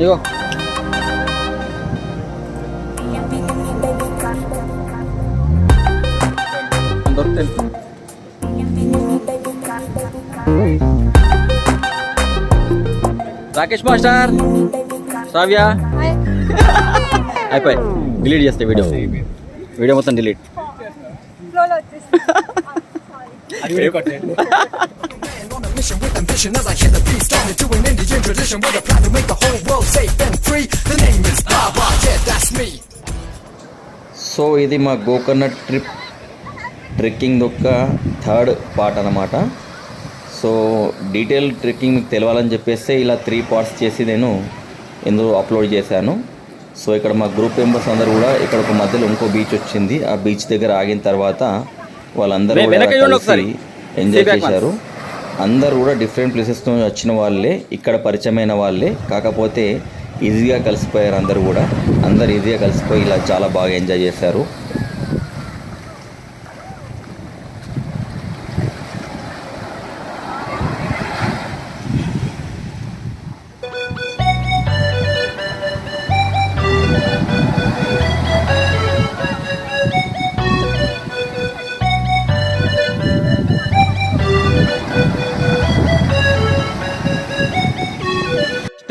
ఇగో దొరుకుతాయి రాకేష్ మాస్టర్ శ్రావ్య అయిపోయి డిలీట్ చేస్తే వీడియో వీడియో మొత్తం delete on a mission with ambition as I hit the beat, starting to an Indian tradition with a plan to make the whole world safe and free. The name is Baba, yeah, that's me. So ఇది మా గోకర్ణట్ trip trekking యొక్క third part అనమాట so detail trekking మీకు తెలవాలని చెప్పేస్తే ఇలా three parts చేసి నేను ఇందులో అప్లోడ్ చేశాను. సో ఇక్కడ మా గ్రూప్ మెంబర్స్ అందరూ కూడా ఇక్కడ ఒక మధ్యలో ఇంకో బీచ్ వచ్చింది. ఆ బీచ్ దగ్గర ఆగిన తర్వాత వాళ్ళందరూ ఎంజాయ్. చేశారు. అందరూ కూడా డిఫరెంట్ ప్లేసెస్ నుంచి వచ్చిన వాళ్ళే ఇక్కడ పరిచయమైన వాళ్ళే. కాకపోతే ఈజీగా కలిసిపోయారు అందరూ కూడా. అందరు ఈజీగా కలిసిపోయి ఇలా చాలా బాగా ఎంజాయ్ చేశారు.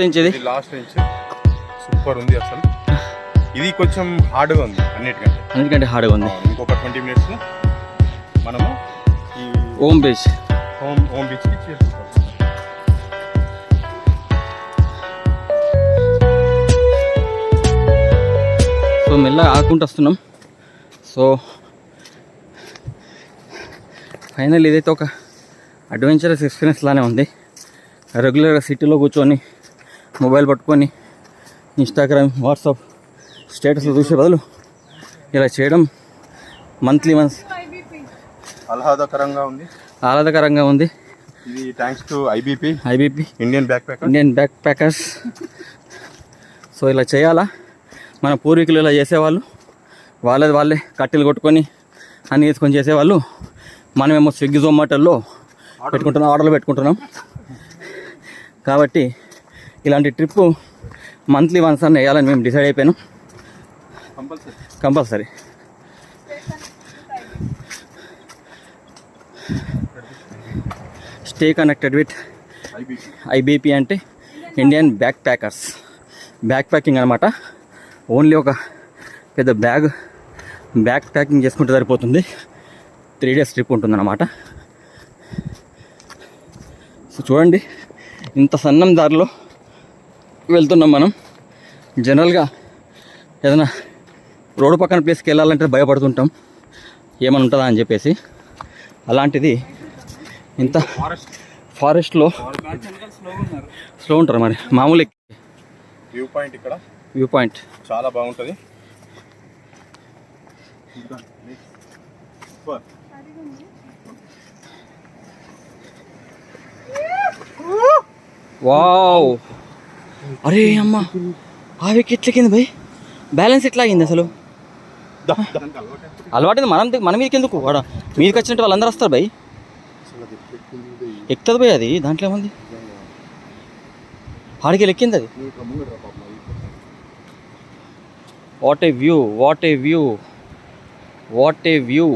నుంచి ఇది? ఇది లాస్ట్ నుంచి. సూపర్ ఉంది అసలు. ఇది కొంచెం హార్డ్గా ఉంది అన్నిటికంటే. అన్నిటికంటే హార్డ్గా ఉంది. ఇంకొక ట్వంటీ మినిట్స్ మనము ఈ ఓమ్ బీచ్ హోమ్ హోమ్ బీచ్కి చేరుకుంటాం. సో మెల్లగా ఆకుంటూ వస్తున్నాం. సో ఫైనల్ ఇదైతే ఒక అడ్వెంచరస్ ఎక్స్పీరియన్స్ లానే ఉంది. రెగ్యులర్గా సిటీలో కూర్చొని మొబైల్ పట్టుకొని ఇన్స్టాగ్రామ్ వాట్సాప్ స్టేటస్లో చూసే బదులు ఇలా చేయడం మంత్లీ మంత్స్ ఆహ్లాదకరంగా ఉంది. ఆహ్లాదకరంగా ఉంది. ఇది thanks to IBP IBP Indian backpacker Indian backpackers so ఇలా చేయాలా? మన పూర్వీకులు ఇలా చేసేవాళ్ళు వాళ్ళది వాళ్ళే కట్టెలు కొట్టుకొని అన్ని వేసుకొని చేసేవాళ్ళు. మనమేమో స్విగ్గీ జొమాటోల్లో పెట్టుకుంటున్నాం ఆర్డర్లు పెట్టుకుంటున్నాం. కాబట్టి ఇలాంటి ట్రిప్ మంత్లీ వన్స్ అన్న వేయాలని మేము డిసైడ్ అయిపోయాను. Compulsory. Compulsory. Stay connected with IBP IBP అంటే Indian backpackers. Backpacking అనమాట ఓన్లీ ఒక పెద్ద బ్యాగ్ బ్యాక్ ప్యాకింగ్ చేసుకుంటే సరిపోతుంది. త్రీ డేస్ ట్రిప్ ఉంటుందన్నమాట. సో చూడండి ఇంత సన్నం దారిలో వెళ్తున్నాం మనం. జనరల్గా ఏదైనా రోడ్డు పక్కన ప్లేస్కి వెళ్ళాలంటే భయపడుతుంటాం. ఏమైనా ఉంటుందా అని చెప్పేసి. అలాంటిది ఇంత ఫారెస్ట్లో స్లో ఉంటారు మరి. మామూలు వ్యూ పాయింట్ ఇక్కడ. వ్యూ పాయింట్ చాలా బాగుంటుంది. వావ్ అరే అమ్మ ఆవికి ఎట్లా కింద భయ్ బ్యాలెన్స్ ఎట్లా అయింది అసలు అలవాటు మనం మన మీదకి ఎందుకు వాడ మీదకి వచ్చినట్టు వాళ్ళందరూ వస్తారు భయ్ ఎక్కుతుంది భయ్ అది దాంట్లో ఏముంది? ఆడికి ఎక్కింది అది. What a view what a view what a view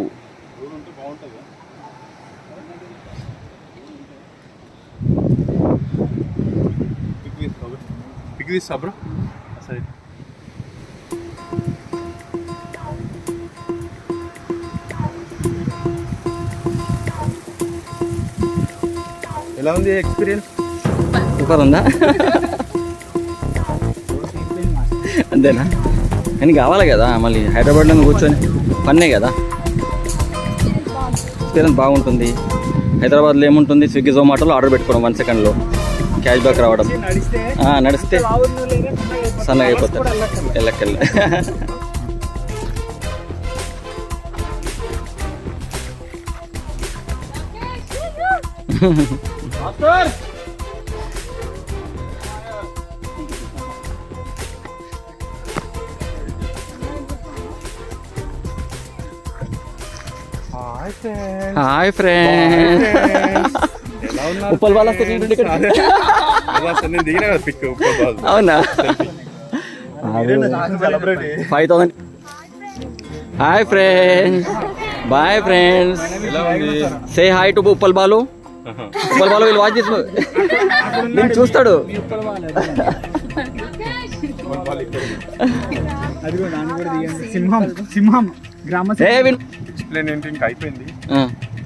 pic తీస్తా బ్రో. సరే. ఎలా ఉంది ఎక్స్పీరియన్స్ సూపర్ ఉందా? అంతేనా? అని కావాలి కదా మళ్ళీ హైదరాబాద్లో కూర్చొని పన్నే కదా. ఎక్స్పీరియన్స్ బాగుంటుంది. హైదరాబాద్లో ఏముంటుంది? స్విగ్గీ జొమాటోలో ఆర్డర్ పెట్టుకోవడం వన్ సెకండ్లో. క్యాష్ బ్యాక్ రావడం ఆ, నడిస్తే. సన్నగా అయిపోతారు ఎల్లకెళ్ళ హాయ్ ఫ్రెండ్స్ హాయ్ ఫ్రెండ్ ఎలా ఉన్నారు ఉప్పల్ వాళ్ళ వస్తే చూడండి ఇక్కడ. అలా అసలు నేను దిగినా కదా పిక్ అవునా? Five thousand. Hi friends. Bye friends. Say hi to Uppal Balu. Uppal Balu వీళ్ళు వాచ్ చేసి నేను చూస్తాడు. అదిగో దాన్ని కూడా తీయండి సింహం సింహం గ్రామ అయిపోయింది.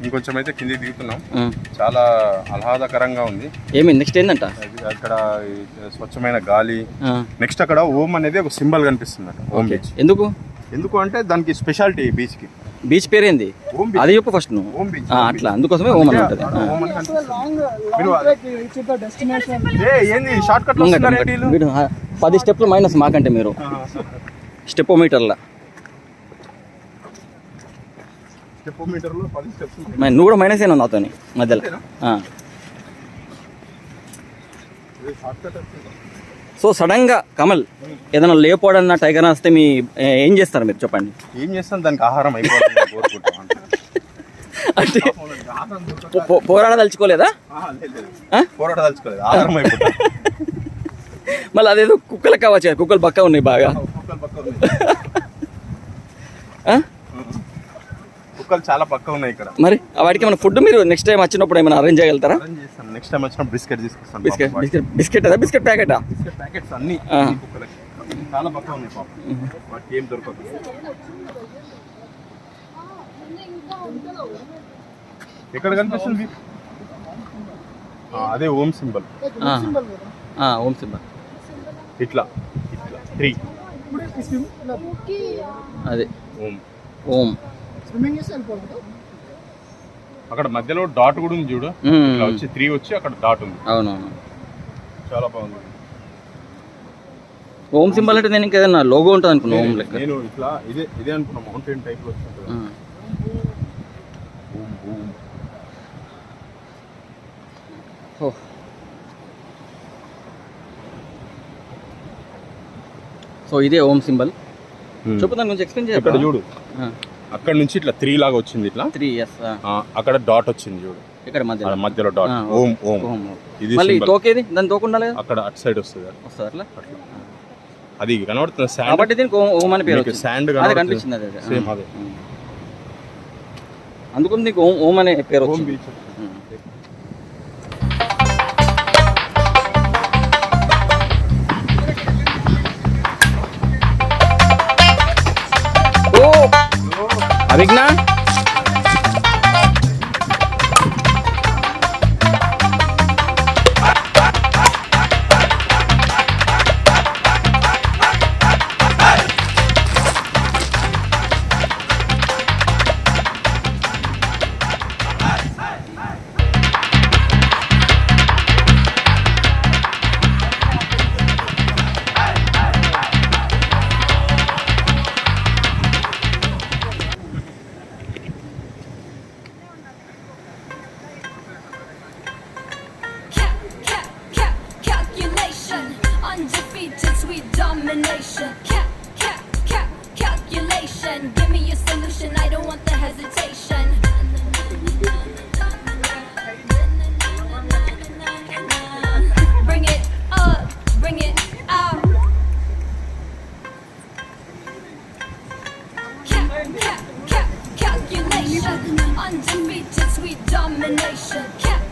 ఇంకొంచెం అయితే కిందికి దిగుతున్నాం. చాలా ఆహ్లాదకరంగా ఉంది. ఏమి నెక్స్ట్ ఏంటంట అది అక్కడ స్వచ్ఛమైన గాలి. ఆ, నెక్స్ట్ అక్కడ ఓం అనేది ఒక సింబల్ కనిపిస్తుంది ఓం బీచ్. ఎందుకు? ఎందుకు అంటే దానికి స్పెషాలిటీ బీచ్కి బీచ్ పేరేంది? ఓం బీచ్. అది చెప్పు ఫస్ట్ నువ్వు. ఓం బీచ్. ఆ, అట్లా. అందుకోసమే ఓం అని ఉంటుంది. పది స్టెప్లు మైనస్ మాకంటే మీరు. స్టెపోమీటర్ల పది స్టెప్స్ నువ్వు కూడా మైనస్ అయినా నాతోని మధ్యలో. సో సడన్గా కమల్ ఏదైనా లేపోడన్న టైగర్ వస్తే మీ ఏ- చేస్తారు మీరు చెప్పండి? ఏం చేస్తాం? దానికి ఆహారం అయిపోతుంది కోరుకుంటాం అంతే. అంటే పో- పో- పోరాడదలుచుకోలేదా ఆహారం అయిపోతుంది. మళ్ళీ అదేదో కుక్కలు కావచ్చు కుక్కలు పక్క ఉన్నాయి బాగా. కుక్కలు పక్క ఉన్నాయి? కుక్కలు చాలా పక్క ఉన్నాయి ఇక్కడ. మరి వాటికి మన ఫుడ్ మీరు నెక్స్ట్ టైం వచ్చినప్పుడు ఏమైనా అరేంజ్ చేయగలుగుతారా? అరేంజ్ చేస్తాం నెక్స్ట్ టైం వచ్చినప్పుడు బిస్కెట్ తీసుకొస్తాను బిస్కెట్. బిస్కెట్ బిస్కెట్ అదా? బిస్కెట్ ప్యాకెటా? బిస్కెట్ ప్యాకెట్స్ అన్ని కుక్కలకి చాలా పక్క ఉన్నాయి పాపం. వాటికి ఏం దొరకదు. ఎక్కడ కనిపిస్తుంది ఆ, అదే ఓం సింబల్. ఓం సింబల్. ఇట్లా ఇట్లా. త్రీ. అదే. ఓం. ఓం. స్విమ్మింగ్ చేసి వెళ్ళిపోతుంది అక్కడ మధ్యలో డాట్ కూడా ఉంది చూడు. ఇట్లా వచ్చి త్రీ వచ్చి అక్కడ డాట్ ఉంది. అవునవును. చాలా బాగుంది. ఓం సింబల్ అంటే నేను ఇంకేదన్నా లోగో ఉంటుంది అనుకున్నా ఓం లెక్క. నేను ఇట్లా ఇదే ఇదే అనుకున్నా మౌంటైన్ టైప్లో. సో ఇదే ఓం సింబల్. చెప్పు దాని గురించి ఎక్స్ప్లెయిన్ ఇక్కడ చేయాలి చూడు. అక్కడ నుంచి ఇట్లా త్రీ లాగా వచ్చింది ఇట్లా? త్రీ ఆ, అక్కడ డాట్ వచ్చింది చూడు. ఇక్కడ మధ్యలో. మధ్యలో డాట్ ఓం ఓం. ఇది మళ్ళీ. తోకేది? దాని తోకుండా అక్కడ అటు సైడ్ వస్తుంది. వస్తుంది అట్లా? అది కనబడుతుంది? శాండ్ కాబట్టి దీనికి ఓం ఓం అని పేరు. శాండ్ అదే కనిపించింది అదే. సేమ్ అదే. నీకు ఓం ఓం అనే పేరు వచ్చింది. Big na! sweet to sweet domination. Cap, cap, cap, calculation. Give me your solution, I don't want the hesitation. Bring it up, bring it out. Cap, cap, cap, calculation. Undefeated sweet domination. Cap.